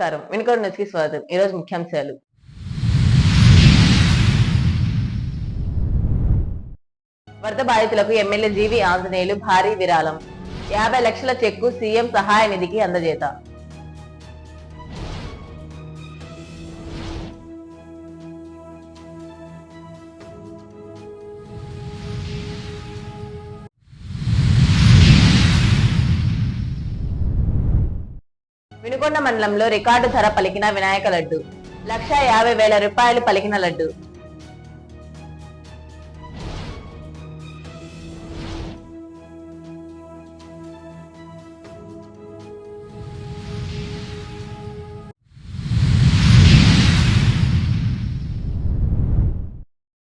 నమస్కారం. వినుకోడు న్యూస్కి స్వాగతం ఈరోజు ముఖ్యాంశాలు. వరద బాధితులకు ఎమ్మెల్యే జీవి ఆంజనేయులు భారీ విరాళం. యాభై లక్షల చెక్కు సీఎం సహాయ నిధికి అందజేత. వినుకొండ మండలంలో రికార్డు ధర పలికిన వినాయక లడ్డు. లక్ష యాభై వేల రూపాయలు పలికిన లడ్డు.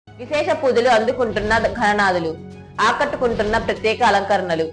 విశేష పూజలు అందుకుంటున్న ఘననాథులు ఆకట్టుకుంటున్న ప్రత్యేక అలంకరణలు.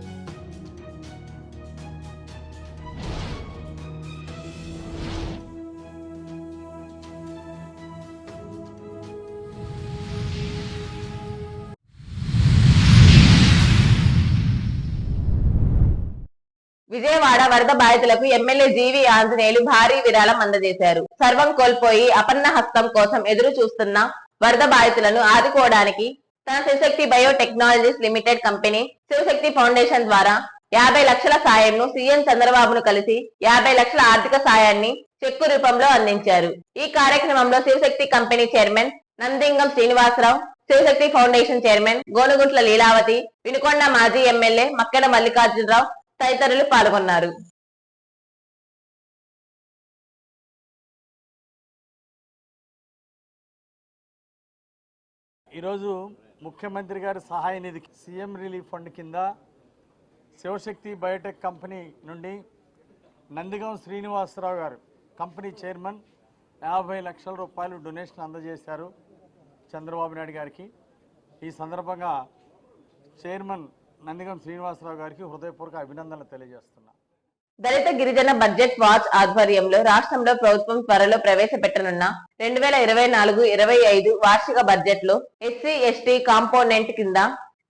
విజయవాడ వరద బాధితులకు ఎమ్మెల్యే జీవి ఆంజనేయులు భారీ విరాళం అందజేశారు. సర్వం కోల్పోయి అపన్న హస్తం కోసం ఎదురు చూస్తున్న వరద బాధితులను ఆదుకోవడానికి తన Sivashakti biotechnologies limited company Sivashakti foundation ద్వారా యాభై లక్షల సాయంను సీఎం చంద్రబాబును కలిసి యాభై లక్షల ఆర్థిక సాయాన్ని చెక్కు రూపంలో అందించారు. ఈ కార్యక్రమంలో Sivashakti company chairman Nandingam Srinivasarao Sivashakti foundation chairman Gonuguntla Leelavathi Vinukonda మాజీ ఎమ్మెల్యే మక్కెన మల్లికార్జునరావు తదితరులు పాల్గొన్నారు. ఈరోజు ముఖ్యమంత్రి గారి సహాయ నిధి సీఎం రిలీఫ్ ఫండ్ కింద శివశక్తి బయోటెక్ కంపెనీ నుండి నందిగం శ్రీనివాసరావు గారు కంపెనీ చైర్మన్ యాభై లక్షల రూపాయలు డొనేషన్ అందజేశారు చంద్రబాబు నాయుడు గారికి. ఈ సందర్భంగా చైర్మన్ నందిగం శ్రీనివాసరావు గారికి హృదయపూర్వక అభినందనలు తెలియజేస్తున్నా. దళిత గిరిజన బడ్జెట్ వాచ్ ఆధ్వర్యంలో రాష్ట్రంలో ప్రభుత్వం త్వరలో ప్రవేశపెట్టనున్న రెండు వేల ఇరవై నాలుగు ఇరవై ఐదు వార్షిక బడ్జెట్లో ఎస్సీ ఎస్టీ కాంపోనెంట్ కింద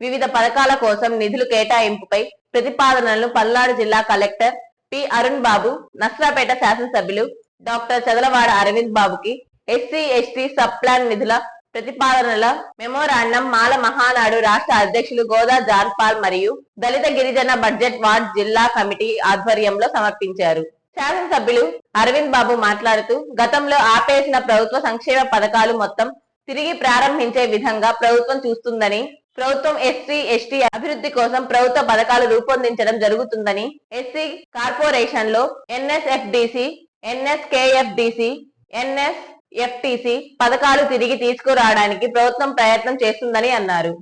వివిధ పథకాల కోసం నిధులు కేటాయింపుపై ప్రతిపాదనలను పల్నాడు జిల్లా కలెక్టర్ పి. అరుణ్ బాబు నస్రాపేట శాసనసభ్యులు డాక్టర్ చదలవాడ అరవింద్ బాబుకి ఎస్సీ ఎస్టీ సబ్ ప్లాన్ నిధుల ప్రతిపాదనల మెమోరాండం మాల మహానాడు రాష్ట్ర అధ్యక్షులు గోదా జాన్పాల్ మరియు దళిత గిరిజన బడ్జెట్ వార్డ్ జిల్లా కమిటీ ఆధ్వర్యంలో సమర్పించారు. శాసనసభ్యులు అరవింద్ బాబు మాట్లాడుతూ గతంలో ఆపేసిన ప్రభుత్వ సంక్షేమ పథకాలు మొత్తం తిరిగి ప్రారంభించే విధంగా ప్రభుత్వం చూస్తుందని ప్రభుత్వం ఎస్సీ ఎస్టీ అభివృద్ధి కోసం ప్రభుత్వ పథకాలు రూపొందించడం జరుగుతుందని ఎస్సీ కార్పొరేషన్లో ఎన్ఎస్ఎఫ్డిసి ఎన్ఎస్కేఎఫ్డిసి ఎన్ఎస్ ఎఫ్టిసి పథకాలు తిరిగి తీసుకురావడానికి ప్రభుత్వం ప్రయత్నం చేస్తుందని అన్నారు.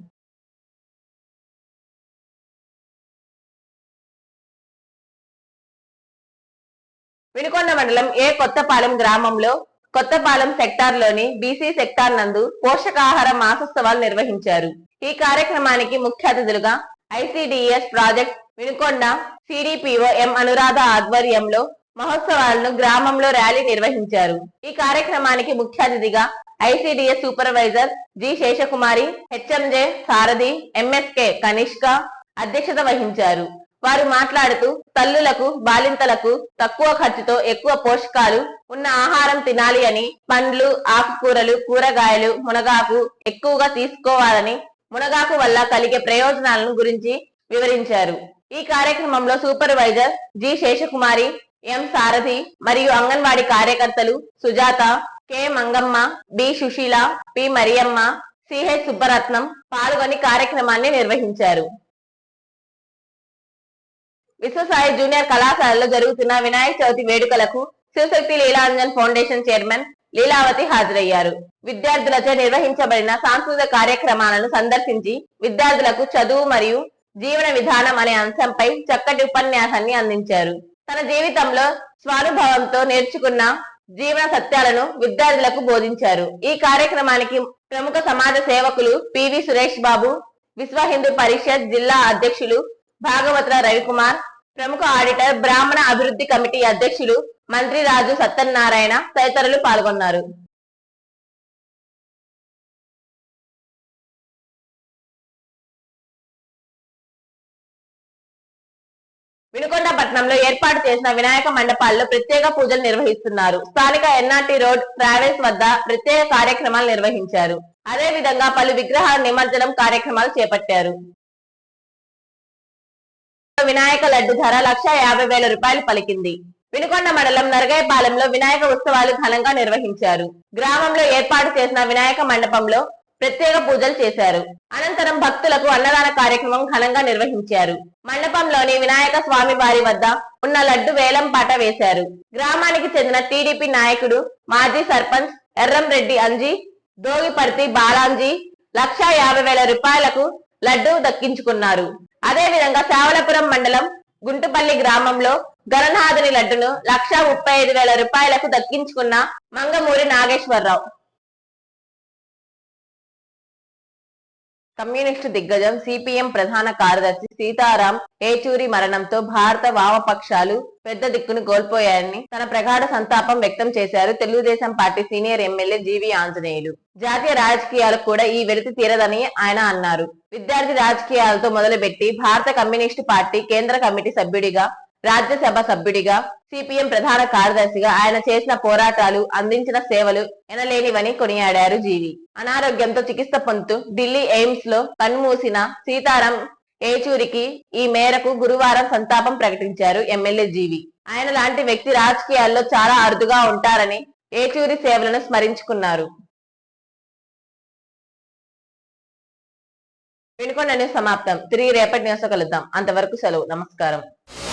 వినుకొండ మండలం ఏ కొత్తపాలెం గ్రామంలో కొత్తపాలెం సెక్టార్లోని బీసీ సెక్టార్ నందు పోషకాహార మాసోత్సవాలు నిర్వహించారు. ఈ కార్యక్రమానికి ముఖ్య అతిథులుగా ICDS project Vinukonda CDPO M Anuradha ఆధ్వర్యంలో మహోత్సవాలను గ్రామంలో ర్యాలీ నిర్వహించారు. ఈ కార్యక్రమానికి ముఖ్య అతిథిగా ICDS supervisor G Seshakumari HMJ Sarathi MSK Kanishka అధ్యక్షత వహించారు. వారు మాట్లాడుతూ తల్లులకు బాలింతలకు తక్కువ ఖర్చుతో ఎక్కువ పోషకాలు ఉన్న ఆహారం తినాలి అని పండ్లు ఆకుకూరలు కూరగాయలు మునగాకు ఎక్కువగా తీసుకోవాలని మునగాకు వల్ల కలిగే ప్రయోజనాలను గురించి వివరించారు. ఈ కార్యక్రమంలో supervisor G Seshakumari M Sarathi మరియు అంగన్వాడీ కార్యకర్తలు Sujatha K Mangamma B Susheela P Mariyamma CH Subbaratnam పాల్గొని కార్యక్రమాన్ని నిర్వహించారు. విశ్వసాయి జూనియర్ కళాశాలలో జరుగుతున్న వినాయక చవితి వేడుకలకు శివశక్తి లీలాంజన్ ఫౌండేషన్ చైర్మన్ లీలావతి హాజరయ్యారు. విద్యార్థులచే నిర్వహించబడిన సాంస్కృతిక కార్యక్రమాలను సందర్శించి విద్యార్థులకు చదువు మరియు జీవన విధానం అనే అంశంపై చక్కటి ఉపన్యాసాన్ని అందించారు. తన జీవితంలో స్వానుభవంతో నేర్చుకున్న జీవన సత్యాలను విద్యార్థులకు బోధించారు. ఈ కార్యక్రమానికి ప్రముఖ సమాజ సేవకులు పివి సురేష్ బాబు విశ్వ హిందూ పరిషత్ జిల్లా అధ్యక్షులు భాగవతుల రవికుమార్ ప్రముఖ ఆడిటర్ బ్రాహ్మణ అభివృద్ధి కమిటీ అధ్యక్షులు మంత్రి రాజు సత్యనారాయణ తదితరులు పాల్గొన్నారు. వినుకొండపట్నంలో ఏర్పాటు చేసిన వినాయక మండపాల్లో ప్రత్యేక పూజలు నిర్వహిస్తున్నారు. స్థానిక ఎన్ఆర్టీ రోడ్ ట్రావెల్స్ వద్ద ప్రత్యేక కార్యక్రమాలు నిర్వహించారు. అదే విధంగా పలు విగ్రహాల నిమజ్జనం కార్యక్రమాలు చేపట్టారు. వినాయక లడ్డు ధర లక్ష యాభై వేల రూపాయలు పలికింది. వినుకొండ మండలం నరగైపాలెంలో వినాయక ఉత్సవాలు ఘనంగా నిర్వహించారు. గ్రామంలో ఏర్పాటు చేసిన వినాయక మండపంలో ప్రత్యేక పూజలు చేశారు. అనంతరం భక్తులకు అన్నదాన కార్యక్రమం ఘనంగా నిర్వహించారు. మండపంలోని వినాయక స్వామి వారి వద్ద ఉన్న లడ్డు వేలం పాట వేశారు. గ్రామానికి చెందిన టీడీపీ నాయకుడు మాజీ సర్పంచ్ ఎర్రంరెడ్డి అంజీ దోగిపర్తి బాలాంజీ లక్షా యాభై వేల రూపాయలకు లడ్డు దక్కించుకున్నారు. అదే విధంగా శావలపురం మండలం గుంటుపల్లి గ్రామంలో గణనాథుని లడ్డును లక్ష ముప్పై ఐదు వేల రూపాయలకు దక్కించుకున్న మంగమూరి నాగేశ్వరరావు. కమ్యూనిస్టు దిగ్గజం సిపిఎం ప్రధాన కార్యదర్శి సీతారాం ఏచూరి మరణంతో భారత వామపక్షాలు పెద్ద దిక్కును కోల్పోయాయని తన ప్రగాఢ సంతాపం వ్యక్తం చేశారు Telugu Desam party senior MLA GV Anjaneyulu. జాతీయ రాజకీయాలకు కూడా ఈ వెలితి తీరదని ఆయన అన్నారు. విద్యార్థి రాజకీయాలతో మొదలుపెట్టి భారత కమ్యూనిస్టు పార్టీ కేంద్ర కమిటీ సభ్యుడిగా రాజ్యసభ సభ్యుడిగా సిపిఎం ప్రధాన కార్యదర్శిగా ఆయన చేసిన పోరాటాలు అందించిన సేవలు ఎనలేనివని కొనియాడారు జీవి. అనారోగ్యంతో చికిత్స పొందుతూ ఢిల్లీ ఎయిమ్స్లో కన్మూసిన సీతారాం ఏచూరికి ఈ మేరకు గురువారం సంతాపం ప్రకటించారు ఎమ్మెల్యే జీవి. ఆయన లాంటి వ్యక్తి రాజకీయాల్లో చాలా అరుదుగా ఉంటారని ఏచూరి సేవలను స్మరించుకున్నారు. వినుకొండ న్యూస్ సమాప్తం. తిరిగి రేపటి న్యూస్ కలుద్దాం. అంతవరకు సెలవు. నమస్కారం.